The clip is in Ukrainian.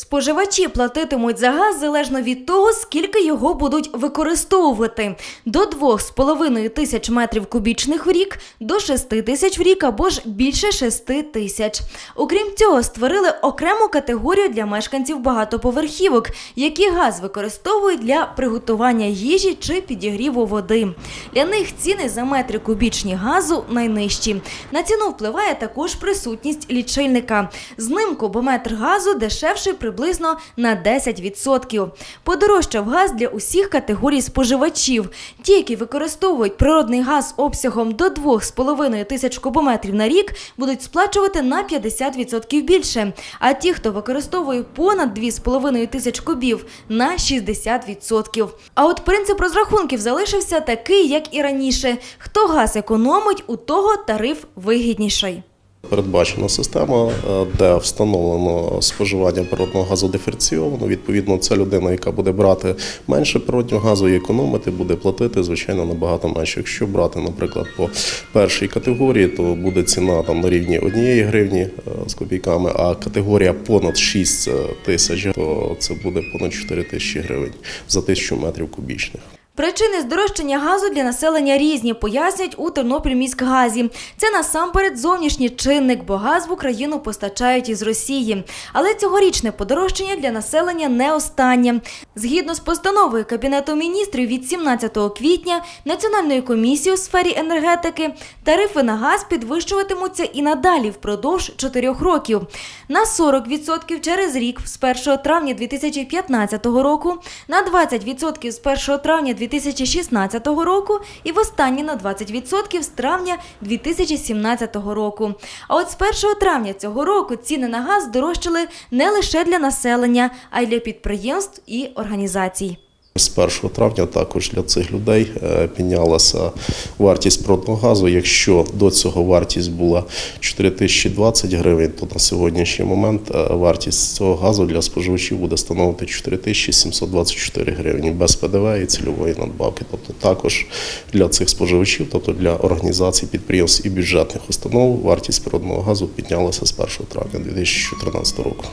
Споживачі платитимуть за газ залежно від того, скільки його будуть використовувати. До 2,5 тисяч метрів кубічних в рік, до 6 тисяч в рік або ж більше 6 тисяч. Окрім цього, створили окрему категорію для мешканців багатоповерхівок, які газ використовують для приготування їжі чи підігріву води. Для них ціни за метри кубічні газу найнижчі. На ціну впливає також присутність лічильника. З ним кубометр газу дешевший приблизно на 10%. Подорожчав газ для усіх категорій споживачів. Ті, які використовують природний газ обсягом до 2,5 тисяч кубометрів на рік, будуть сплачувати на 50% більше. А ті, хто використовує понад 2,5 тисяч кубів, на 60%. А от принцип розрахунків залишився такий, як і раніше. Хто газ економить, у того тариф вигідніший. Передбачена система, е, де встановлено споживання природного газу диференційовано. Відповідно, ця людина, яка буде брати менше природнього газу і економити, буде платити звичайно набагато менше. Якщо брати, наприклад, по першій категорії, то буде ціна там на рівні однієї гривні е, з копійками, а категорія понад 6 тисяч, то це буде понад 4 тисячі гривень за тисячу метрів кубічних. Причини здорожчання газу для населення різні, пояснюють у Тернопільміськгазі. Це насамперед зовнішній чинник, бо газ в Україну постачають із Росії. Але цьогорічне подорожчання для населення не останнє. Згідно з постановою Кабінету міністрів від 17 квітня Національної комісії у сфері енергетики, тарифи на газ підвищуватимуться і надалі впродовж 4 років. На 40% через рік з 1 травня 2015 року, на 20% з 1 травня 2016 року і востаннє на 20% з травня 2017 року. А от з 1 травня цього року ціни на газ здорожчали не лише для населення, а й для підприємств і організацій. З 1 травня також для цих людей е, піднялася вартість природного газу. Якщо до цього вартість була 4020 гривень, то на сьогоднішній момент е, вартість цього газу для споживачів буде становити 4724 гривні без ПДВ і цільової надбавки. Тобто також для цих споживачів, тобто для організацій, підприємств і бюджетних установ, вартість природного газу піднялася з 1 травня 2014 року.